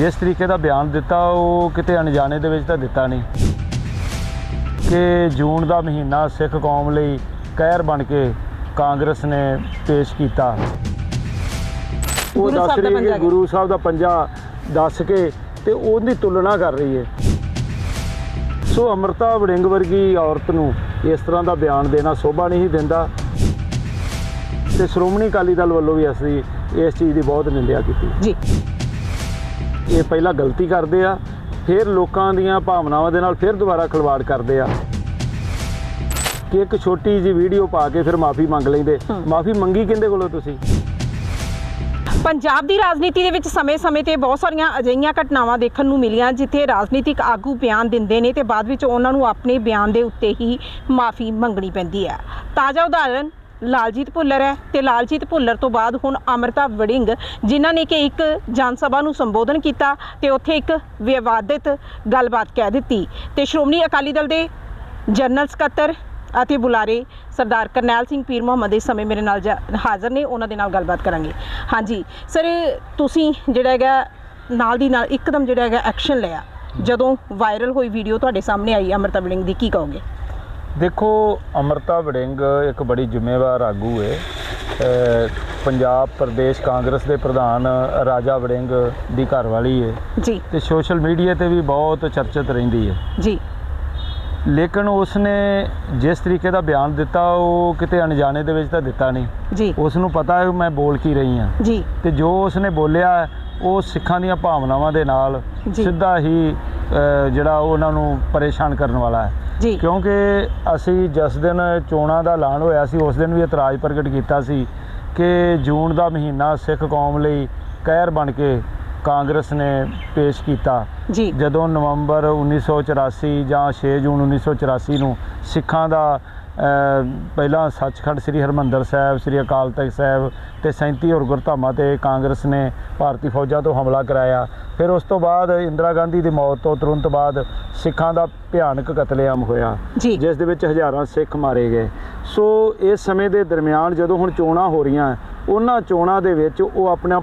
ਜਿਸ ਤਰੀਕੇ ਦਾ ਬਿਆਨ ਦਿੱਤਾ ਉਹ ਕਿਤੇ ਅਣਜਾਣੇ ਦੇ ਵਿੱਚ ਤਾਂ ਦਿੱਤਾ ਨਹੀਂ। ਕਿ ਜੂਨ ਦਾ ਮਹੀਨਾ ਸਿੱਖ ਕੌਮ ਲਈ ਕਹਿਰ ਬਣ ਕੇ ਕਾਂਗਰਸ ਨੇ ਪੇਸ਼ ਕੀਤਾ। ਉਹ ਦੱਸ ਰਹੀ ਹੈ ਗੁਰੂ ਸਾਹਿਬ ਦਾ ਪੰਜਾ ਦੱਸ ਕੇ ਤੇ ਉਹਦੀ ਤੁਲਨਾ ਕਰ ਰਹੀ ਹੈ। ਸੋ ਅਮਰਤਾ ਵੜਿੰਗ ਵਰਗੀ ਔਰਤ ਨੂੰ ਇਸ ਤਰ੍ਹਾਂ ਦਾ ਬਿਆਨ ਦੇਣਾ ਸੋਭਾ ਨਹੀਂ ਦਿੰਦਾ। ਤੇ ਸ਼੍ਰੋਮਣੀ ਅਕਾਲੀ ਦਲ ਵੱਲੋਂ ਵੀ ਅਸੀਂ ਇਸ ਚੀਜ਼ ਦੀ ਬਹੁਤ ਨਿੰਦਿਆ ਕੀਤੀ। ਜੀ। ਇਹ ਪਹਿਲਾਂ ਗਲਤੀ ਕਰਦੇ ਆ ਫਿਰ ਲੋਕਾਂ ਦੀਆਂ ਭਾਵਨਾਵਾਂ ਦੇ ਨਾਲ ਫਿਰ ਦੁਬਾਰਾ ਖਿਲਵਾੜ ਕਰਦੇ ਆ। ਕਿ ਇੱਕ ਛੋਟੀ ਜੀ ਵੀਡੀਓ ਪਾ ਕੇ ਫਿਰ ਮਾਫੀ ਮੰਗ ਲੈਂਦੇ। ਮਾਫੀ ਮੰਗੀ ਕਿੰਦੇ ਕੋਲੋਂ ਤੁਸੀਂ? ਪੰਜਾਬ ਦੀ ਰਾਜਨੀਤੀ ਦੇ ਵਿੱਚ ਸਮੇਂ-ਸਮੇਂ ਤੇ ਬਹੁਤ ਸਾਰੀਆਂ ਅਜਿਹੀਆਂ ਘਟਨਾਵਾਂ ਦੇਖਣ ਨੂੰ ਮਿਲੀਆਂ ਜਿੱਥੇ ਰਾਜਨੀਤਿਕ ਆਗੂ ਬਿਆਨ ਦਿੰਦੇ ਨੇ ਤੇ ਬਾਅਦ ਵਿੱਚ ਉਹਨਾਂ ਨੂੰ ਆਪਣੇ ਬਿਆਨ ਦੇ ਉੱਤੇ ਹੀ ਮਾਫੀ ਮੰਗਣੀ ਪੈਂਦੀ ਹੈ। ਤਾਜ਼ਾ ਉਦਾਹਰਨ ਲਾਲਜੀਤ ਭੁੱਲਰ ਹੈ ਤੇ ਲਾਲਜੀਤ ਭੁੱਲਰ ਤੋਂ ਬਾਅਦ ਹੁਣ ਅਮਰਤਾ ਵੜਿੰਗ, ਜਿਨ੍ਹਾਂ ਨੇ ਕਿ ਇੱਕ ਜਨ ਸਭਾ ਨੂੰ ਸੰਬੋਧਨ ਕੀਤਾ ਤੇ ਉੱਥੇ ਇੱਕ ਵਿਵਾਦਿਤ ਗੱਲਬਾਤ ਕਹਿ ਦਿੱਤੀ। ਤੇ ਸ਼੍ਰੋਮਣੀ ਅਕਾਲੀ ਦਲ ਦੇ ਜਨਰਲ ਸਕੱਤਰ ਅਤੇ ਬੁਲਾਰੇ ਸਰਦਾਰ ਕਰਨੈਲ ਸਿੰਘ ਪੀਰ ਮੁਹੰਮਦ ਇਸ ਸਮੇਂ ਮੇਰੇ ਨਾਲ ਜਾ- ਹਾਜ਼ਰ ਨੇ, ਉਹਨਾਂ ਦੇ ਨਾਲ ਗੱਲਬਾਤ ਕਰਾਂਗੇ। ਹਾਂਜੀ, ਸਰ, ਤੁਸੀਂ ਜਿਹੜਾ ਹੈਗਾ, ਨਾਲ ਦੀ ਨਾਲ ਇੱਕਦਮ ਜਿਹੜਾ ਹੈਗਾ ਐਕਸ਼ਨ ਲਿਆ। ਜਦੋਂ ਵਾਇਰਲ ਹੋਈ ਵੀਡੀਓ ਤੁਹਾਡੇ ਸਾਹਮਣੇ ਆਈ ਅਮਰਤਾ ਵੜਿੰਗ ਦੀ, ਕੀ ਕਹੋਗੇ? ਦੇਖੋ ਅਮਰਤਾ ਵੜਿੰਗ ਇੱਕ ਬੜੀ ਜ਼ਿੰਮੇਵਾਰ ਆਗੂ ਹੈ ਪੰਜਾਬ ਪ੍ਰਦੇਸ਼ ਕਾਂਗਰਸ ਦੇ ਪ੍ਰਧਾਨ ਰਾਜਾ ਵੜਿੰਗ ਦੀ ਘਰਵਾਲੀ ਹੈ ਜੀ। ਤੇ ਸੋਸ਼ਲ ਮੀਡੀਆ ਤੇ ਵੀ ਬਹੁਤ ਚਰਚਿਤ ਰਹਿੰਦੀ ਹੈ ਜੀ। ਲੇਕਿਨ ਉਸਨੇ ਜਿਸ ਤਰੀਕੇ ਦਾ ਬਿਆਨ ਦਿੱਤਾ ਉਹ ਕਿਤੇ ਅਣਜਾਣੇ ਦੇ ਵਿੱਚ ਤਾਂ ਦਿੱਤਾ ਨਹੀਂ। ਜੀ। ਉਸ ਨੂੰ ਪਤਾ ਹੈ ਮੈਂ ਬੋਲ ਕੀ ਰਹੀ ਹਾਂ। ਜੀ। ਤੇ ਜੋ ਉਸਨੇ ਬੋਲਿਆ ਉਹ ਸਿੱਖਾਂ ਦੀਆਂ ਭਾਵਨਾਵਾਂ ਦੇ ਨਾਲ। ਸਿੱਧਾ ਹੀ ਜਿਹੜਾ ਉਹਨਾਂ ਨੂੰ ਪਰੇਸ਼ਾਨ ਕਰਨ ਵਾਲਾ ਹੈ। ਕਿਉਂਕਿ ਅਸੀਂ ਜਿਸ ਦਿਨ ਚੋਣਾਂ ਦਾ ਐਲਾਨ ਹੋਇਆ ਸੀ ਉਸ ਦਿਨ ਵੀ ਇਤਰਾਜ਼ ਪ੍ਰਗਟ ਕੀਤਾ ਸੀ ਕਿ ਜੂਨ ਦਾ ਮਹੀਨਾ ਸਿੱਖ ਕੌਮ ਲਈ ਕਹਿਰ ਬਣ ਕੇ ਕਾਂਗਰਸ ਨੇ ਪੇਸ਼ ਕੀਤਾ। ਜੀ। ਜਦੋਂ ਨਵੰਬਰ 1984 ਜਾਂ 6 ਜੂਨ 1984 ਨੂੰ ਸਿੱਖਾਂ ਦਾ ਪਹਿਲਾਂ ਸੱਚਖੰਡ ਸ੍ਰੀ ਹਰਮੰਦਰ ਸਾਹਿਬ ਸ੍ਰੀ ਅਕਾਲ ਤਖਤ ਸਾਹਿਬ ਤੇ 37 ਹੋਰ ਗੁਰਧਾਮਾਂ ਤੇ ਕਾਂਗਰਸ ਨੇ ਭਾਰਤੀ ਫੌਜਾਂ ਤੋਂ ਹਮਲਾ ਕਰਾਇਆ। ਫਿਰ ਉਸ ਤੋਂ ਬਾਅਦ ਇੰਦਰਾ ਗਾਂਧੀ ਦੀ ਮੌਤ ਤੋਂ ਤੁਰੰਤ ਬਾਅਦ ਸਿੱਖਾਂ ਦਾ ਭਿਆਨਕ ਕਤਲੇਆਮ ਹੋਇਆ ਜਿਸ ਦੇ ਵਿੱਚ ਹਜ਼ਾਰਾਂ ਸਿੱਖ ਮਾਰੇ ਗਏ। ਸੋ ਇਸ ਸਮੇਂ ਦੇ ਦਰਮਿਆਨ ਜਦੋਂ ਹੁਣ ਚੋਣਾਂ ਹੋ ਰਹੀਆਂ ਉਹਨਾਂ ਚੋਣਾਂ ਦੇ ਵਿੱਚ ਉਹ ਆਪਣਾ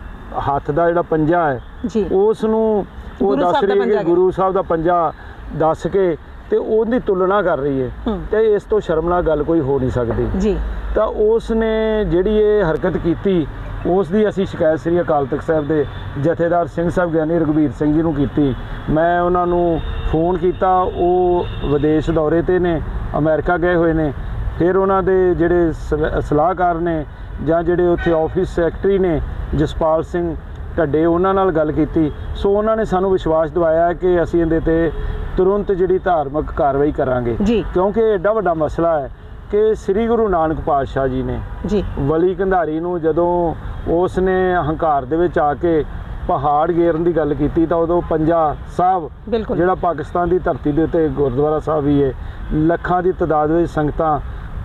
ਹੱਥ ਦਾ ਜਿਹੜਾ ਪੰਜਾ ਹੈ ਜੀ। ਉਸ ਨੂੰ ਉਹ ਦੱਸ ਰਹੀ ਹੈ ਕਿ ਗੁਰੂ ਸਾਹਿਬ ਦਾ ਪੰਜਾ ਦੱਸ ਕੇ ਤੇ ਉਹਦੀ ਤੁਲਨਾ ਕਰ ਰਹੀ ਹੈ। ਤੇ ਇਸ ਤੋਂ ਸ਼ਰਮਨਾਕ ਗੱਲ ਕੋਈ ਹੋ ਨਹੀਂ ਸਕਦੀ। ਜੀ। ਤਾਂ ਉਸ ਨੇ ਜਿਹੜੀ ਇਹ ਹਰਕਤ ਕੀਤੀ ਉਸ ਦੀ ਅਸੀਂ ਸ਼ਿਕਾਇਤ ਸ੍ਰੀ ਅਕਾਲ ਤਖਤ ਸਾਹਿਬ ਦੇ ਜਥੇਦਾਰ ਸਿੰਘ ਸਾਹਿਬ ਗਿਆਨੀ ਰਘਬੀਰ ਸਿੰਘ ਜੀ ਨੂੰ ਕੀਤੀ। ਮੈਂ ਉਹਨਾਂ ਨੂੰ ਫੋਨ ਕੀਤਾ ਉਹ ਵਿਦੇਸ਼ ਦੌਰੇ ਤੇ ਨੇ ਅਮਰੀਕਾ ਗਏ ਹੋਏ ਨੇ। ਫਿਰ ਉਹਨਾਂ ਦੇ ਜਿਹੜੇ ਸਲ- ਸਲਾਹਕਾਰ ਨੇ ਜਾਂ ਜਿਹੜੇ ਉੱਥੇ ਆਫਿਸ ਸੈਕਟਰੀ ਨੇ ਜਸਪਾਲ ਸਿੰਘ ਢੱਡੇ ਉਹਨਾਂ ਨਾਲ ਗੱਲ ਕੀਤੀ ਸੋ ਉਹਨਾਂ ਨੇ ਸਾਨੂੰ ਵਿਸ਼ਵਾਸ ਦਿਵਾਇਆ ਕਿ ਅਸੀਂ ਇਹਦੇ ਤੇ ਤੁਰੰਤ ਜਿਹੜੀ ਧਾਰਮਿਕ ਕਾਰਵਾਈ ਕਰਾਂਗੇ। ਕਿਉਂਕਿ ਇਹ ਐਡਾ ਵੱਡਾ ਮਸਲਾ ਹੈ ਕਿ ਸ੍ਰੀ ਗੁਰੂ ਨਾਨਕ ਪਾਤਸ਼ਾਹ ਜੀ ਨੇ ਜੀ। ਵਲੀ ਕੰਧਾਰੀ ਨੂੰ ਜਦੋਂ ਉਸ ਨੇ ਹੰਕਾਰ ਦੇ ਵਿੱਚ ਆ ਕੇ ਪਹਾੜ ਗੇਰਨ ਦੀ ਗੱਲ ਕੀਤੀ ਤਾਂ ਉਦੋਂ ਪੰਜਾ ਸਾਹਿਬ ਜਿਹੜਾ ਪਾਕਿਸਤਾਨ ਦੀ ਧਰਤੀ ਦੇ ਉੱਤੇ ਗੁਰਦੁਆਰਾ ਸਾਹਿਬ ਵੀ ਹੈ ਲੱਖਾਂ ਦੀ ਤਦਾਦ ਵਿੱਚ ਸੰਗਤਾਂ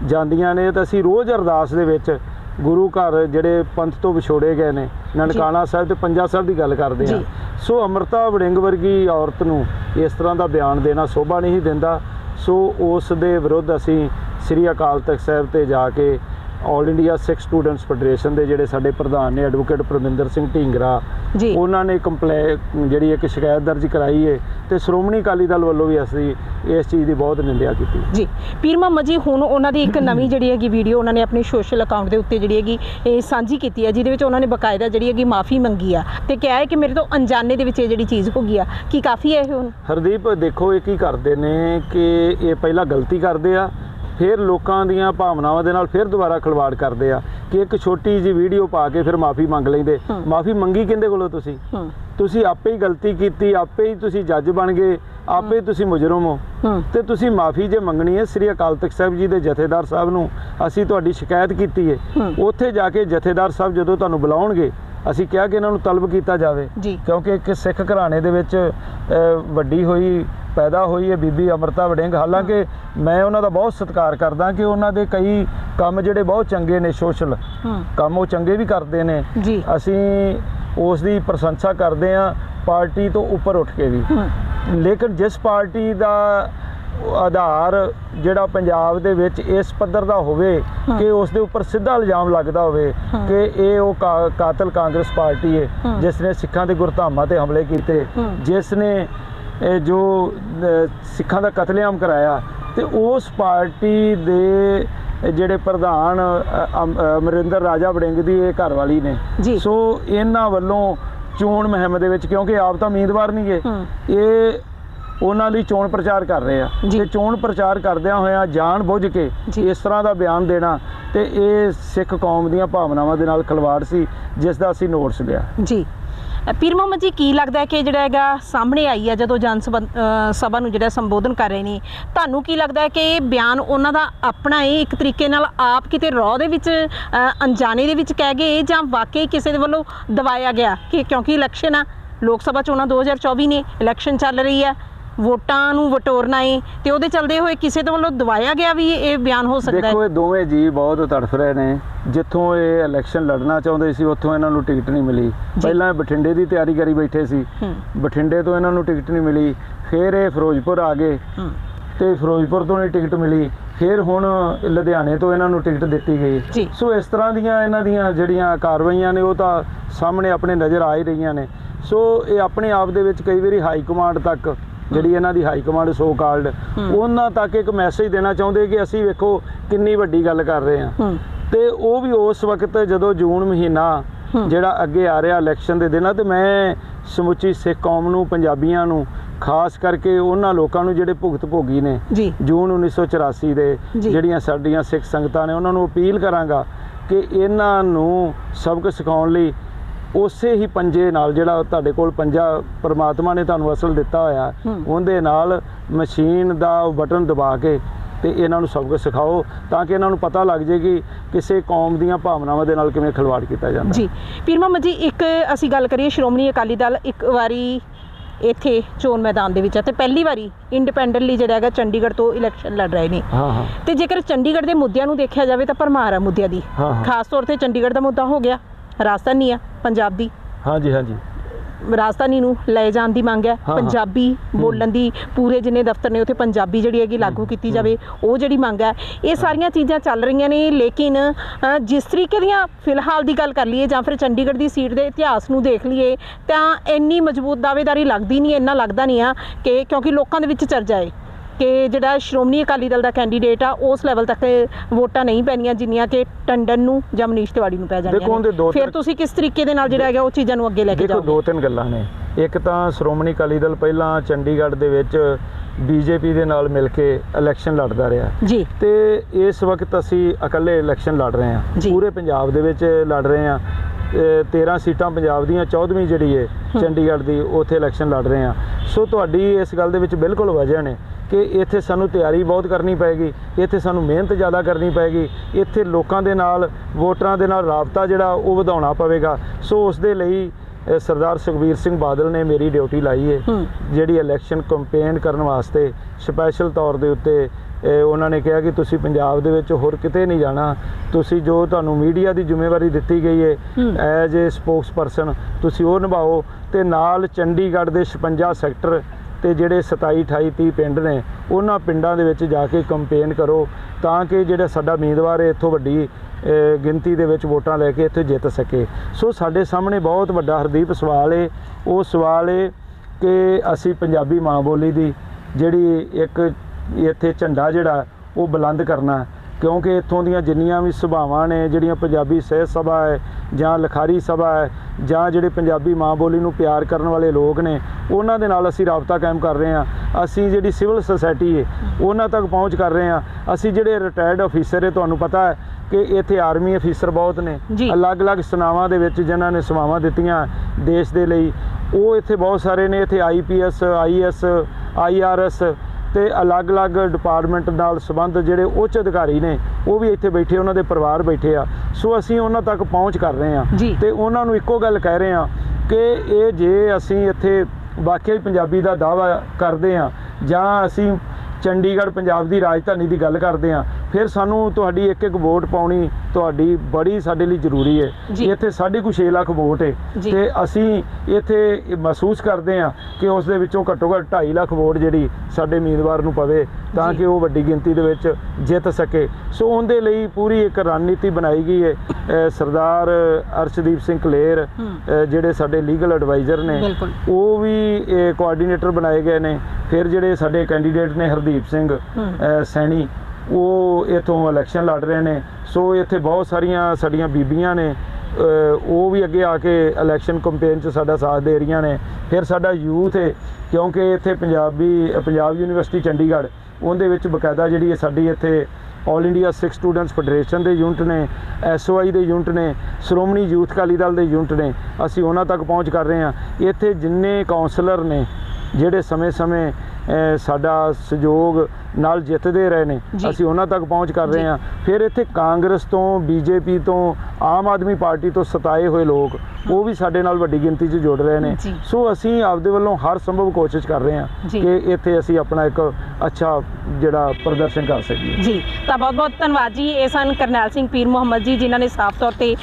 ਜਾਂਦੀਆਂ ਨੇ ਤਾਂ ਅਸੀਂ ਰੋਜ਼ ਅਰਦਾਸ ਦੇ ਵਿੱਚ ਗੁਰੂ ਘਰ ਜਿਹੜੇ ਪੰਥ ਤੋਂ ਵਿਛੋੜੇ ਗਏ ਨੇ ਨਨਕਾਣਾ ਸਾਹਿਬ ਤੇ ਪੰਜਾ ਸਾਹਿਬ ਦੀ ਗੱਲ ਕਰਦੇ ਜੀ। ਸੋ ਅਮਰਤਾ ਵੜਿੰਗ ਵਰਗੀ ਔਰਤ ਨੂੰ ਇਸ ਤਰ੍ਹਾਂ ਦਾ ਬਿਆਨ ਦੇਣਾ ਸੋਭਾ ਨਹੀਂ ਦਿੰਦਾ। ਸੋ ਉਸ ਦੇ ਵਿਰੁੱਧ ਅਸੀਂ ਸ੍ਰੀ ਅਕਾਲ ਤਖਤ ਸਾਹਿਬ ਤੇ ਜਾ ਕੇ all India Sikh students federation ਦੇ ਜਿਹੜੇ ਸਾਡੇ ਪ੍ਰਧਾਨ ਨੇ ਐਡਵੋਕੇਟ ਪ੍ਰਮਿੰਦਰ ਸਿੰਘ ਢੀਂਗਰਾ ਉਹਨਾਂ ਨੇ ਕੰਪਲੇਨ ਜਿਹੜੀ ਇੱਕ ਸ਼ਿਕਾਇਤ ਦਰਜ ਕਰਾਈ ਹੈ ਤੇ ਸ਼੍ਰੋਮਣੀ ਅਕਾਲੀ ਦਲ ਵੱਲੋਂ ਵੀ ਅਸੀਂ ਇਸ ਚੀਜ਼ ਦੀ ਬਹੁਤ ਨਿੰਦਿਆ ਕੀਤੀ। ਜੀ ਪੀਰ ਮੁਹੰਮਦ ਜੀ ਹੁਣ ਉਹਨਾਂ ਦੀ ਇੱਕ ਨਵੀਂ ਜਿਹੜੀ ਹੈਗੀ ਵੀਡੀਓ ਉਹਨਾਂ ਨੇ ਆਪਣੇ ਸੋਸ਼ਲ ਅਕਾਊਂਟ ਦੇ ਉੱਤੇ ਜਿਹੜੀ ਹੈਗੀ ਇਹ ਸਾਂਝੀ ਕੀਤੀ ਹੈ ਜਿਹਦੇ ਵਿੱਚ ਉਹਨਾਂ ਨੇ ਬਕਾਇਦਾ ਜਿਹੜੀ ਹੈਗੀ ਮਾਫੀ ਮੰਗੀ ਆ ਤੇ ਕਿਹਾ ਹੈ ਕਿ ਮੇਰੇ ਤੋਂ ਅਣਜਾਣੇ ਦੇ ਵਿੱਚ ਇਹ ਜਿਹੜੀ ਚੀਜ਼ ਹੋ ਗਈ ਆ ਕੀ ਕਾਫੀ ਹੈ ਇਹ ਹੁਣ? ਹਰਦੀਪ ਦੇਖੋ ਇਹ ਕੀ ਕਰਦੇ ਨੇ ਕਿ ਇਹ ਪਹਿਲਾਂ ਗਲਤੀ ਕਰਦੇ ਆ ਫਿਰ ਲੋਕਾਂ ਦੀਆਂ ਭਾਵਨਾਵਾਂ ਦੇ ਨਾਲ ਫਿਰ ਦੁਬਾਰਾ ਖਿਲਵਾੜ ਕਰਦੇ ਆ ਕਿ ਇੱਕ ਛੋਟੀ ਜੀ ਵੀਡੀਓ ਪਾ ਕੇ ਫਿਰ ਮਾਫੀ ਮੰਗ ਲੈਂਦੇ। ਮਾਫੀ ਮੰਗੀ ਕਿੰਦੇ ਕੋਲੋਂ ਤੁਸੀਂ? ਤੁਸੀਂ ਆਪੇ ਹੀ ਗਲਤੀ ਕੀਤੀ ਆਪੇ ਹੀ ਤੁਸੀਂ ਜੱਜ ਬਣ ਗਏ ਆਪੇ ਹੀ ਤੁਸੀਂ ਮੁਜਰਮ ਹੋ। ਤੇ ਤੁਸੀਂ ਮਾਫੀ ਜੇ ਮੰਗਣੀ ਹੈ ਸ੍ਰੀ ਅਕਾਲ ਤਖਤ ਸਾਹਿਬ ਜੀ ਦੇ ਜਥੇਦਾਰ ਸਾਹਿਬ ਨੂੰ ਅਸੀਂ ਤੁਹਾਡੀ ਸ਼ਿਕਾਇਤ ਕੀਤੀ ਹੂੰ। ਉੱਥੇ ਜਾ ਕੇ ਜਥੇਦਾਰ ਸਾਹਿਬ ਜਦੋਂ ਤੁਹਾਨੂੰ ਬੁਲਾਉਣਗੇ ਅਸੀਂ ਕਿਹਾ ਕਿ ਇਹਨਾਂ ਨੂੰ ਤਲਬ ਕੀਤਾ ਜਾਵੇ ਕਿਉਂਕਿ ਇੱਕ ਸਿੱਖ ਘਰਾਣੇ ਦੇ ਵਿੱਚ ਵੱਡੀ ਹੋਈ ਪੈਦਾ ਹੋਈ ਹੈ ਬੀਬੀ ਅਮਰਤਾ ਵੜਿੰਗ। ਹਾਲਾਂਕਿ ਮੈਂ ਉਹਨਾਂ ਦਾ ਬਹੁਤ ਸਤਿਕਾਰ ਕਰਦਾ ਕਿ ਉਹਨਾਂ ਦੇ ਕਈ ਕੰਮ ਜਿਹੜੇ ਬਹੁਤ ਚੰਗੇ ਨੇ ਸੋਸ਼ਲ ਕੰਮ ਉਹ ਚੰਗੇ ਵੀ ਕਰਦੇ ਨੇ। ਅਸੀਂ ਉਸ ਦੀ ਪ੍ਰਸ਼ੰਸਾ ਕਰਦੇ ਹਾਂ ਪਾਰਟੀ ਤੋਂ ਉੱਪਰ ਉੱਠ ਕੇ ਵੀ। ਲੇਕਿਨ ਜਿਸ ਪਾਰਟੀ ਦਾ ਆਧਾਰ ਜਿਹੜਾ ਪੰਜਾਬ ਦੇ ਵਿੱਚ ਇਸ ਪੱਧਰ ਦਾ ਹੋਵੇ। ਕਿ ਉਸ ਦੇ ਉੱਪਰ ਸਿੱਧਾ ਇਲਜ਼ਾਮ ਲੱਗਦਾ ਹੋਵੇ। ਕਿ ਇਹ ਉਹ ਕਾਤਲ ਕਾਂਗਰਸ ਪਾਰਟੀ ਹੈ। ਜਿਸ ਨੇ ਸਿੱਖਾਂ ਦੇ ਗੁਰਧਾਮਾਂ ਤੇ ਹਮਲੇ ਕੀਤੇ। ਜਿਸ ਨੇ ਇਹ ਜੋ ਸਿੱਖਾਂ ਦਾ ਕਤਲੇਆਮ ਕਰਾਇਆ ਤੇ ਉਸ ਪਾਰਟੀ ਦੇ ਜਿਹੜੇ ਪ੍ਰਧਾਨ ਅਮਰਿੰਦਰ ਰਾਜਾ ਵੜਿੰਗ ਦੀ ਇਹ ਘਰ ਵਾਲੀ ਨੇ। ਸੋ ਇਹਨਾਂ ਵੱਲੋਂ ਚੋਣ ਮੁਹਿੰਮ ਦੇ ਵਿੱਚ ਕਿਉਂਕਿ ਆਪ ਤਾਂ ਉਮੀਦਵਾਰ ਨਹੀਂ ਗਏ। ਇਹ ਉਹਨਾਂ ਲਈ ਚੋਣ ਪ੍ਰਚਾਰ ਕਰ ਰਹੇ ਆ। ਤੇ ਚੋਣ ਪ੍ਰਚਾਰ ਕਰਦਿਆਂ ਹੋਇਆਂ ਜਾਣ ਬੁੱਝ ਕੇ। ਇਸ ਤਰ੍ਹਾਂ ਦਾ ਬਿਆਨ ਦੇਣਾ ਤੇ ਇਹ ਸਿੱਖ ਕੌਮ ਦੀਆਂ ਭਾਵਨਾਵਾਂ ਦੇ ਨਾਲ ਖਲਵਾੜ ਸੀ ਜਿਸ ਦਾ ਅਸੀਂ ਨੋਟਿਸ ਲਿਆ ਜੀ ਪੀਰ ਮੁਹੰਮਦ ਜੀ ਕੀ ਲੱਗਦਾ ਹੈ ਕਿ ਜਿਹੜਾ ਹੈਗਾ ਸਾਹਮਣੇ ਆਈ ਹੈ ਜਦੋਂ ਜਨ ਸਭਾ ਨੂੰ ਜਿਹੜਾ ਸੰਬੋਧਨ ਕਰ ਰਹੇ ਨੇ ਤੁਹਾਨੂੰ ਕੀ ਲੱਗਦਾ ਹੈ ਕਿ ਇਹ ਬਿਆਨ ਉਹਨਾਂ ਦਾ ਆਪਣਾ ਹੈ ਇੱਕ ਤਰੀਕੇ ਨਾਲ ਆਪ ਕਿਤੇ ਰੌ ਦੇ ਵਿੱਚ ਅਣਜਾਣੇ ਦੇ ਵਿੱਚ ਕਹਿ ਗਏ ਜਾਂ ਵਾਕਈ ਕਿਸੇ ਦੇ ਵੱਲੋਂ ਦਬਾਇਆ ਗਿਆ ਕਿ ਕਿਉਂਕਿ ਇਲੈਕਸ਼ਨ ਆ ਲੋਕ ਸਭਾ ਚੋਣਾਂ 2024 ਨੇ ਇਲੈਕਸ਼ਨ ਚੱਲ ਰਹੀ ਹੈ ਵੋਟਾਂ ਨੂੰ ਵਟੋਰਨਾ ਹੈ ਤੇ ਉਹਦੇ ਚਲਦੇ ਹੋਏ ਕਿਸੇ ਦੇ ਵੱਲੋਂ ਦਬਾਇਆ ਗਿਆ ਵੀ ਇਹ ਬਿਆਨ ਹੋ ਸਕਦਾ ਦੇਖੋ ਹੈ ਇਹ ਦੋਵੇਂ ਜੀ ਬਹੁਤ ਤੜਫ ਰਹੇ ਨੇ। ਜਿੱਥੋਂ ਇਹ ਇਲੈਕਸ਼ਨ ਲੜਨਾ ਚਾਹੁੰਦੇ ਸੀ ਉੱਥੋਂ ਇਹਨਾਂ ਨੂੰ ਟਿਕਟ ਨਹੀਂ ਮਿਲੀ। ਪਹਿਲਾਂ ਇਹ ਬਠਿੰਡੇ ਦੀ ਤਿਆਰੀ ਕਰੀ ਬੈਠੇ ਸੀ। ਬਠਿੰਡੇ ਤੋਂ ਇਹਨਾਂ ਨੂੰ ਟਿਕਟ ਨਹੀਂ ਮਿਲੀ। ਫਿਰ ਇਹ ਫਿਰੋਜ਼ਪੁਰ ਆ ਗਏ। ਤੇ ਫਿਰੋਜ਼ਪੁਰ ਤੋਂ ਨਹੀਂ ਟਿਕਟ ਮਿਲੀ। ਫਿਰ ਹੁਣ ਲੁਧਿਆਣੇ ਤੋਂ ਇਹਨਾਂ ਨੂੰ ਟਿਕਟ ਦਿੱਤੀ। ਗਈ। ਸੋ ਇਸ ਤਰ੍ਹਾਂ ਦੀਆਂ ਇਹਨਾਂ ਦੀਆਂ ਜਿਹੜੀਆਂ ਕਾਰਵਾਈਆਂ ਨੇ ਉਹ ਤਾਂ ਸਾਹਮਣੇ ਆਪਣੇ ਨਜ਼ਰ ਆ ਹੀ ਰਹੀਆਂ ਨੇ। ਸੋ ਇਹ ਆਪਣੇ ਆਪ ਦੇ ਵਿੱਚ ਕਈ ਵਾਰੀ ਹਾਈ ਕਮਾਂਡ ਤੱਕ ਜਿਹੜੀ ਇਹਨਾਂ ਦੀ ਹਾਈ ਕਮਾਂਡ ਸੋ ਕਾਲਡ ਉਹਨਾਂ ਤੱਕ ਇੱਕ ਮੈਸੇਜ ਦੇਣਾ ਚਾਹੁੰਦੇ ਕਿ ਅਸੀਂ ਵੇਖੋ ਕਿੰਨੀ ਵੱਡੀ ਗੱਲ ਕਰ ਰਹੇ ਹਾਂ ਤੇ ਉਹ ਵੀ ਉਸ ਵਕਤ ਜਦੋਂ ਜੂਨ ਮਹੀਨਾ। ਜਿਹੜਾ ਅੱਗੇ ਆ ਰਿਹਾ ਇਲੈਕਸ਼ਨ ਦੇ ਦਿਨਾਂ ਤੇ ਮੈਂ ਸਮੁੱਚੀ ਸਿੱਖ ਕੌਮ ਨੂੰ ਪੰਜਾਬੀਆਂ ਨੂੰ ਖਾਸ ਕਰਕੇ ਉਹਨਾਂ ਲੋਕਾਂ ਨੂੰ ਜਿਹੜੇ ਭੁਗਤ ਭੋਗੀ ਨੇ ਜੂਨ 1984 ਦੇ। ਜਿਹੜੀਆਂ ਸਾਡੀਆਂ ਸਿੱਖ ਸੰਗਤਾਂ ਨੇ ਉਹਨਾਂ ਨੂੰ ਅਪੀਲ ਕਰਾਂਗਾ ਕਿ ਇਹਨਾਂ ਨੂੰ ਸਬਕ ਸਿਖਾਉਣ ਲਈ ਉਸੇ ਹੀ ਪੰਜੇ ਨਾਲ ਜਿਹੜਾ ਤੁਹਾਡੇ ਕੋਲ ਪੰਜਾ ਪ੍ਰਮਾਤਮਾ ਨੇ ਤੁਹਾਨੂੰ ਅਸਲ ਦਿੱਤਾ ਹੋਇਆ। ਉਹਦੇ ਨਾਲ ਮਸ਼ੀਨ ਦਾ ਉਹ ਬਟਨ ਦਬਾ ਕੇ ਤੇ ਇਹਨਾਂ ਨੂੰ ਸਬਕ ਸਿਖਾਓ ਤਾਂ ਕਿ ਇਹਨਾਂ ਨੂੰ ਪਤਾ ਲੱਗ ਜੇ ਕਿ ਕਿਸੇ ਕੌਮ ਦੀਆਂ ਭਾਵਨਾਵਾਂ ਦੇ ਨਾਲ ਕਿਵੇਂ ਖਿਲਵਾੜ ਕੀਤਾ ਜਾਂਦਾ। ਜੀ। ਪੀਰ ਮੁਹੰਮਦ ਜੀ ਇੱਕ ਅਸੀਂ ਗੱਲ ਕਰੀਏ ਸ਼੍ਰੋਮਣੀ ਅਕਾਲੀ ਦਲ ਇੱਕ ਵਾਰੀ ਇੱਥੇ ਚੋਣ ਮੈਦਾਨ ਦੇ ਵਿੱਚ ਤੇ ਪਹਿਲੀ ਵਾਰੀ ਇੰਡੀਪੈਂਡੈਂਟਲੀ ਜਿਹੜਾ ਹੈਗਾ ਚੰਡੀਗੜ੍ਹ ਤੋਂ ਇਲੈਕਸ਼ਨ ਲੜ ਰਹੇ ਨੇ। ਹਾਂ ਹਾਂ। ਤੇ ਜੇਕਰ ਚੰਡੀਗੜ੍ਹ ਦੇ ਮੁੱਦਿਆਂ ਨੂੰ ਦੇਖਿਆ ਜਾਵੇ ਤਾਂ ਭਰਮਾਰ ਆ ਮੁੱਦਿਆਂ ਦੀ। ਖਾਸ ਤੌਰ ਤੇ ਚੰਡੀਗੜ੍ਹ ਦਾ ਮੁੱਦਾ ਹੋ ਗਿਆ। ਰਾਜਧਾਨੀ ਆ ਪੰਜਾਬ ਦੀ। ਹਾਂਜੀ ਹਾਂਜੀ। ਰਾਜਧਾਨੀ ਨੂੰ ਲੈ ਜਾਣ ਦੀ ਮੰਗ ਹੈ। ਹਾਂ। ਪੰਜਾਬੀ ਬੋਲਣ ਦੀ ਪੂਰੇ ਜਿੰਨੇ ਦਫ਼ਤਰ ਨੇ ਉੱਥੇ ਪੰਜਾਬੀ ਜਿਹੜੀ ਹੈਗੀ ਲਾਗੂ ਕੀਤੀ ਜਾਵੇ ਉਹ ਜਿਹੜੀ ਮੰਗ ਹੈ ਇਹ ਸਾਰੀਆਂ ਚੀਜ਼ਾਂ ਚੱਲ ਰਹੀਆਂ ਨੇ ਲੇਕਿਨ ਅ, ਜਿਸ ਤਰੀਕੇ ਦੀਆਂ ਫਿਲਹਾਲ ਦੀ ਗੱਲ ਕਰ ਲਈਏ ਜਾਂ ਫਿਰ ਚੰਡੀਗੜ੍ਹ ਦੀ ਸੀਟ ਦੇ ਇਤਿਹਾਸ ਨੂੰ ਦੇਖ ਲਈਏ ਤਾਂ ਇੰਨੀ ਮਜ਼ਬੂਤ ਦਾਅਵੇਦਾਰੀ ਲੱਗਦੀ ਨਹੀਂ ਇੰਨਾ ਲੱਗਦਾ ਨਹੀਂ ਆ ਕਿ ਕਿਉਂਕਿ ਲੋਕਾਂ ਦੇ ਵਿੱਚ ਚਰਚਾ ਹੈ। ਕਿ ਜਿਹੜਾ ਸ਼੍ਰੋਮਣੀ ਅਕਾਲੀ ਦਲ ਦਾ ਕੈਂਡੀਡੇਟ ਆ ਉਸ ਲੈਵਲ ਤੱਕ ਵੋਟਾਂ ਨਹੀਂ ਪੈਣੀਆਂ ਜਿੰਨੀਆਂ ਕਿ ਟੰਡਨ ਨੂੰ ਜਾਂ ਮਨੀਸ਼ ਤਿਵਾੜੀ ਨੂੰ ਪੈ ਦੇਖੋ ਜਾਣੀਆਂ ਉਹਦੇ। ਦੋ ਫਿਰ ਤਿੰਨ- ਤੁਸੀਂ ਕਿਸ ਤਰੀਕੇ ਦੇ ਨਾਲ ਜਿਹੜਾ ਹੈਗਾ ਉਹ ਚੀਜ਼ਾਂ ਨੂੰ ਅੱਗੇ ਲੈ ਕੇ ਦੇਖੋ ਜਾਓਗੇ? ਦੋ ਤਿੰਨ ਗੱਲਾਂ ਨੇ। ਇੱਕ ਤਾਂ ਸ਼੍ਰੋਮਣੀ ਅਕਾਲੀ ਦਲ ਪਹਿਲਾਂ ਚੰਡੀਗੜ੍ਹ ਦੇ ਵਿੱਚ ਬੀਜੇਪੀ ਦੇ ਨਾਲ ਮਿਲ ਕੇ ਇਲੈਕਸ਼ਨ ਲੜਦਾ ਰਿਹਾ। ਜੀ। ਤੇ ਇਸ ਵਕਤ ਅਸੀਂ ਇਕੱਲੇ ਇਲੈਕਸ਼ਨ ਲੜ ਰਹੇ ਹਾਂ। ਜੀ। ਪੂਰੇ ਪੰਜਾਬ ਦੇ ਵਿੱਚ ਲੜ ਰਹੇ ਹਾਂ। 13 ਸੀਟਾਂ ਪੰਜਾਬ ਦੀਆਂ 14ਵੀਂ ਜਿਹੜੀ ਹੈ। ਚੰਡੀਗੜ੍ਹ ਦੀ ਉੱਥੇ ਇਲੈਕਸ਼ਨ ਲੜ ਰਹੇ ਹਾਂ। ਸੋ ਤੁਹਾਡੀ ਇਸ ਗੱਲ ਦੇ ਵਿੱਚ ਬਿਲਕੁਲ ਵਜ੍ਹਾ ਨੇ। ਕਿ ਇੱਥੇ ਸਾਨੂੰ ਤਿਆਰੀ ਬਹੁਤ ਕਰਨੀ ਪਏਗੀ ਇੱਥੇ ਸਾਨੂੰ ਮਿਹਨਤ ਜ਼ਿਆਦਾ ਕਰਨੀ ਪਏਗੀ ਇੱਥੇ ਲੋਕਾਂ ਦੇ ਨਾਲ ਵੋਟਰਾਂ ਦੇ ਨਾਲ ਰਾਬਤਾ ਜਿਹੜਾ ਉਹ ਵਧਾਉਣਾ ਪਵੇਗਾ। ਸੋ ਉਸ ਦੇ ਲਈ ਅ, ਸਰਦਾਰ ਸੁਖਬੀਰ ਸਿੰਘ ਬਾਦਲ ਨੇ ਮੇਰੀ ਡਿਊਟੀ ਲਾਈ ਹੈ। ਜਿਹੜੀ ਇਲੈਕਸ਼ਨ ਕੰਪੇਨ ਕਰਨ ਵਾਸਤੇ ਸਪੈਸ਼ਲ ਤੌਰ ਦੇ ਉੱਤੇ ਉਹਨਾਂ ਨੇ ਕਿਹਾ ਕਿ ਤੁਸੀਂ ਪੰਜਾਬ ਦੇ ਵਿੱਚ ਹੋਰ ਕਿਤੇ ਨਹੀਂ ਜਾਣਾ। ਤੁਸੀਂ ਜੋ ਤੁਹਾਨੂੰ ਮੀਡੀਆ ਦੀ ਜ਼ਿੰਮੇਵਾਰੀ ਦਿੱਤੀ ਗਈ ਹੈ। ਐਜ਼ ਏ ਸਪੋਕਸਪਰਸਨ ਤੁਸੀਂ ਉਹ ਨਿਭਾਓ ਤੇ ਨਾਲ ਚੰਡੀਗੜ੍ਹ ਦੇ 56 ਸੈਕਟਰ ਤੇ ਜਿਹੜੇ 27 28 30 ਪਿੰਡ ਨੇ, ਉਹਨਾਂ ਪਿੰਡਾਂ ਦੇ ਵਿੱਚ ਜਾ ਕੇ ਕੰਪੇਨ ਕਰੋ ਤਾਂ ਕਿ ਜਿਹੜਾ ਸਾਡਾ ਉਮੀਦਵਾਰ ਹੈ ਇੱਥੋਂ ਵੱਡੀ ਗਿਣਤੀ ਦੇ ਵਿੱਚ ਵੋਟਾਂ ਲੈ ਕੇ ਇੱਥੇ ਜਿੱਤ ਸਕੇ। ਸੋ ਸਾਡੇ ਸਾਹਮਣੇ ਬਹੁਤ ਵੱਡਾ ਹਰਦੀਪ ਸਵਾਲ ਏ। ਉਹ ਸਵਾਲ ਹੈ ਕਿ ਅਸੀਂ ਪੰਜਾਬੀ ਮਾਂ ਬੋਲੀ ਦੀ ਜਿਹੜੀ ਇੱਕ ਇੱਥੇ ਝੰਡਾ ਜਿਹੜਾ, ਉਹ ਬੁਲੰਦ ਕਰਨਾ ਕਿਉਂਕਿ ਇੱਥੋਂ ਦੀਆਂ ਜਿੰਨੀਆਂ ਵੀ ਸਭਾਵਾਂ ਨੇ ਜਿਹੜੀਆਂ ਪੰਜਾਬੀ ਸਾਹਿਤ ਸਭਾ ਹੈ ਜਾਂ ਲਿਖਾਰੀ ਸਭਾ ਹੈ ਜਾਂ ਜਿਹੜੇ ਪੰਜਾਬੀ ਮਾਂ ਬੋਲੀ ਨੂੰ ਪਿਆਰ ਕਰਨ ਵਾਲੇ ਲੋਕ ਨੇ ਉਹਨਾਂ ਦੇ ਨਾਲ ਅਸੀਂ ਰਾਬਤਾ ਕਾਇਮ ਕਰ ਰਹੇ ਹਾਂ। ਅਸੀਂ ਜਿਹੜੀ ਸਿਵਲ ਸੁਸਾਇਟੀ ਹੈ ਉਹਨਾਂ ਤੱਕ ਪਹੁੰਚ ਕਰ ਰਹੇ ਹਾਂ। ਅਸੀਂ ਜਿਹੜੇ ਰਿਟਾਇਰਡ ਅਫੀਸਰ ਹੈ ਤੁਹਾਨੂੰ ਪਤਾ ਹੈ ਕਿ ਇੱਥੇ ਆਰਮੀ ਅਫੀਸਰ ਬਹੁਤ ਨੇ। ਅਲੱਗ-ਅਲੱਗ ਸੇਨਾਵਾਂ ਦੇ ਵਿੱਚ ਜਿਨ੍ਹਾਂ ਨੇ ਸੇਵਾਵਾਂ ਦਿੱਤੀਆਂ ਦੇਸ਼ ਦੇ ਲਈ ਉਹ ਇੱਥੇ ਬਹੁਤ ਸਾਰੇ ਨੇ। ਇੱਥੇ ਆਈਪੀਐਸ ਆਈਐਸ ਆਈਆਰਐਸ ਤੇ ਅਲੱਗ-ਅਲੱਗ ਡਿਪਾਰਟਮੈਂਟ ਨਾਲ ਸੰਬੰਧ ਜਿਹੜੇ ਉੱਚ ਅਧਿਕਾਰੀ ਨੇ ਉਹ ਵੀ ਇੱਥੇ ਬੈਠੇ ਉਹਨਾਂ ਦੇ ਪਰਿਵਾਰ ਬੈਠੇ ਆ ਸੋ ਅਸੀਂ ਉਹਨਾਂ ਤੱਕ ਪਹੁੰਚ ਕਰ ਰਹੇ ਹਾਂ ਜੀ। ਤੇ ਉਹਨਾਂ ਨੂੰ ਇੱਕੋ ਗੱਲ ਕਹਿ ਰਹੇ ਹਾਂ ਕਿ ਇਹ ਜੇ ਅਸੀਂ ਇੱਥੇ ਵਾਕਈ ਪੰਜਾਬੀ ਦਾ ਦਾਅਵਾ ਕਰਦੇ ਹਾਂ ਜਾਂ ਅਸੀਂ ਚੰਡੀਗੜ੍ਹ ਪੰਜਾਬ ਦੀ ਰਾਜਧਾਨੀ ਦੀ ਗੱਲ ਕਰਦੇ ਹਾਂ ਫਿਰ ਸਾਨੂੰ ਤੁਹਾਡੀ ਇੱਕ ਇੱਕ ਵੋਟ ਪਾਉਣੀ ਤੁਹਾਡੀ ਬੜੀ ਸਾਡੇ ਲਈ ਜ਼ਰੂਰੀ ਹੈ। ਇੱਥੇ ਸਾਢੇ ਕੁ 6 ਲੱਖ ਵੋਟ ਹੈ। ਤੇ ਅਸੀਂ ਇੱਥੇ ਮਹਿਸੂਸ ਕਰਦੇ ਹਾਂ ਕਿ ਉਸ ਦੇ ਵਿੱਚੋਂ ਘੱਟੋ ਘੱਟ 2.5 ਲੱਖ ਵੋਟ ਜਿਹੜੀ ਸਾਡੇ ਉਮੀਦਵਾਰ ਨੂੰ ਪਵੇ ਤਾਂ। ਕਿ ਉਹ ਵੱਡੀ ਗਿਣਤੀ ਦੇ ਵਿੱਚ ਜਿੱਤ ਸਕੇ ਸੋ ਉਹਦੇ ਲਈ ਪੂਰੀ ਇੱਕ ਰਣਨੀਤੀ ਬਣਾਈ ਗਈ ਹੈ ਸਰਦਾਰ ਅਰਸ਼ਦੀਪ ਸਿੰਘ ਕਲੇਰ ਜਿਹੜੇ ਸਾਡੇ ਲੀਗਲ ਐਡਵਾਈਜ਼ਰ ਨੇ। ਉਹ ਵੀ ਕੋਆਰਡੀਨੇਟਰ ਬਣਾਏ ਗਏ ਨੇ ਫਿਰ ਜਿਹੜੇ ਸਾਡੇ ਕੈਂਡੀਡੇਟ ਨੇ ਹਰਦੀਪ ਸਿੰਘ ਸੈਣੀ ਉਹ ਇਥੋਂ ਇਲੈਕਸ਼ਨ ਲੜ ਰਹੇ ਨੇ। ਸੋ ਇੱਥੇ ਬਹੁਤ ਸਾਰੀਆਂ ਸਾਡੀਆਂ ਬੀਬੀਆਂ ਨੇ। ਉਹ ਵੀ ਅੱਗੇ ਆ ਕੇ ਇਲੈਕਸ਼ਨ ਕੈਂਪੇਨ 'ਚ ਸਾਡਾ ਸਾਥ ਦੇ ਰਹੀਆਂ ਨੇ। ਫਿਰ ਸਾਡਾ ਯੂਥ ਹੈ ਕਿਉਂਕਿ ਇੱਥੇ ਪੰਜਾਬੀ ਪੰਜਾਬ ਯੂਨੀਵਰਸਿਟੀ ਚੰਡੀਗੜ੍ਹ, ਉਹਦੇ ਵਿੱਚ ਬਕਾਇਦਾ ਜਿਹੜੀ ਹੈ ਸਾਡੀ ਇੱਥੇ all India Sikh students federation ਦੇ ਯੂਨਿਟ ਨੇ ਐਸਓਆਈ ਦੇ ਯੂਨਿਟ ਨੇ, ਸ਼੍ਰੋਮਣੀ ਯੂਥ ਅਕਾਲੀ ਦਲ ਦੇ ਯੂਨਿਟ ਨੇ, ਅਸੀਂ ਉਹਨਾਂ ਤੱਕ ਪਹੁੰਚ ਕਰ ਰਹੇ ਹਾਂ। ਇੱਥੇ ਜਿੰਨੇ ਕਾਉਂਸਲਰ ਨੇ, ਜਿਹੜੇ ਸਮੇਂ-ਸਮੇਂ ਸਾਡਾ ਸਹਿਯੋਗ ਨਾਲ ਜਿੱਤਦੇ ਰਹੇ ਨੇ। ਅਸੀਂ ਉਹਨਾਂ ਤੱਕ ਪਹੁੰਚ ਕਰ ਰਹੇ। ਹਾਂ ਫਿਰ ਇੱਥੇ ਕਾਂਗਰਸ ਤੋਂ ਬੀਜੇਪੀ ਤੋਂ ਆਮ ਆਦਮੀ ਪਾਰਟੀ ਤੋਂ ਸਤਾਏ ਹੋਏ ਲੋਕ ਉਹ ਵੀ ਸਾਡੇ ਨਾਲ ਵੱਡੀ ਗਿਣਤੀ 'ਚ ਜੁੜ ਰਹੇ ਨੇ। ਸੋ ਅਸੀਂ ਆਪਦੇ ਵੱਲੋਂ ਹਰ ਸੰਭਵ ਕੋਸ਼ਿਸ਼ ਕਰ ਰਹੇ ਹਾਂ। ਕਿ ਇੱਥੇ ਅਸੀਂ ਆਪਣਾ ਇੱਕ ਅੱਛਾ ਜਿਹੜਾ ਪ੍ਰਦਰਸ਼ਨ ਕਰ ਸਕੀਏ ਜੀ ਤਾਂ ਬਹੁਤ ਬਹੁਤ ਧੰਨਵਾਦ ਜੀ ਇਹ ਸਨ ਕਰਨੈਲ ਸਿੰਘ ਪੀਰ ਮੁਹੰਮਦ ਜੀ ਜਿਨ੍ਹਾਂ ਨੇ ਸਾਫ਼ ਤੌਰ ਤੇ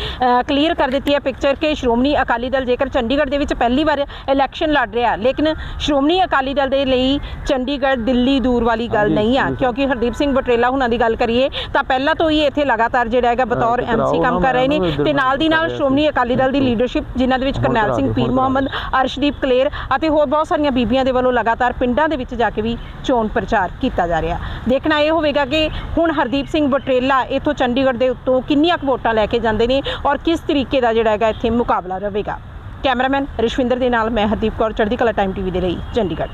ਕਲੀਅਰ ਕਰ ਦਿੱਤੀ ਹੈ ਪਿਕਚਰ ਕਿ ਸ਼੍ਰੋਮਣੀ ਅਕਾਲੀ ਦਲ ਜੇਕਰ ਚੰਡੀਗੜ੍ਹ ਦੇ ਵਿੱਚ ਪਹਿਲੀ ਵਾਰ ਇਲੈਕਸ਼ਨ ਲੜ ਰਿਹਾ ਲੇਕਿਨ ਸ਼੍ਰੋਮਣੀ ਅਕਾਲੀ ਦਲ ਦੇ ਲਈ ਚੰਡੀਗੜ੍ਹ ਦਿੱਲੀ ਦੂਰ ਵਾਲੀ ਗੱਲ ਨਹੀਂ ਆ। ਕਿਉਂਕਿ ਹਰਦੀਪ ਸਿੰਘ ਬਟਰੇਲਾ ਹੁਣਾਂ ਦੀ ਗੱਲ ਕਰੀਏ ਤਾਂ ਪਹਿਲਾਂ ਤੋਂ ਹੀ ਇੱਥੇ ਲਗਾਤਾਰ ਜਿਹੜਾ ਹੈਗਾ ਬਤੌਰ ਐਮਸੀ ਕੰਮ ਕਰ ਰਹੇ ਨੇ। ਉਹਨੂੰ ਤੇ ਨਾਲ ਦੀ ਨਾਲ ਸ਼੍ਰੋਮਣੀ ਅਕਾਲੀ ਦਲ ਦੀ। ਲੀਡਰਸ਼ਿਪ ਜਿਨ੍ਹਾਂ ਦੇ ਵਿੱਚ ਕਰਨੈਲ ਕਰਾ ਸਿੰਘ ਪੀਰ ਮੁਹੰਮਦ ਅਰਸ਼ਦੀਪ ਕਲੇਰ ਅਤੇ ਹੋਰ ਬਹੁਤ ਸਾਰੀਆਂ ਬੀਬੀਆਂ ਦੇ ਵੱਲੋਂ ਲਗਾਤਾਰ ਪਿੰਡਾਂ ਦੇ ਵਿੱਚ ਜਾ ਕੇ ਵੀ ਚੋਣ ਪ੍ਰਚਾਰ ਕੀਤਾ ਜਾ ਰਿਹਾ। ਦੇਖਣਾ ਇਹ ਹੋਵੇਗਾ ਕਿ ਹੁਣ ਹਰਦੀਪ ਸਿੰਘ ਬਟਰੇਲਾ ਇੱਥੋਂ ਚੰਡੀਗੜ੍ਹ ਦੇ ਉੱਤੋਂ ਕਿੰਨੀਆਂ ਕੁ ਵੋਟਾਂ ਲੈ ਕੇ ਜਾਂਦੇ ਨੇ ਔਰ ਕਿਸ ਤਰੀਕੇ ਦਾ ਜਿਹੜਾ ਹੈਗਾ ਇੱਥੇ ਮੁਕਾਬਲਾ ਰਹੇਗਾ। ਕੈਮਰਾਮੈਨ ਰਿਸ਼ਵਿੰਦਰ ਦੇ ਨਾਲ ਮੈਂ ਹਰਦੀਪ ਕੌਰ ਚੜ੍ਹਦੀ ਕਲਾ ਟਾਈਮ ਟੀਵੀ ਦੇ ਲਈ ਚੰਡੀਗੜ੍ਹ।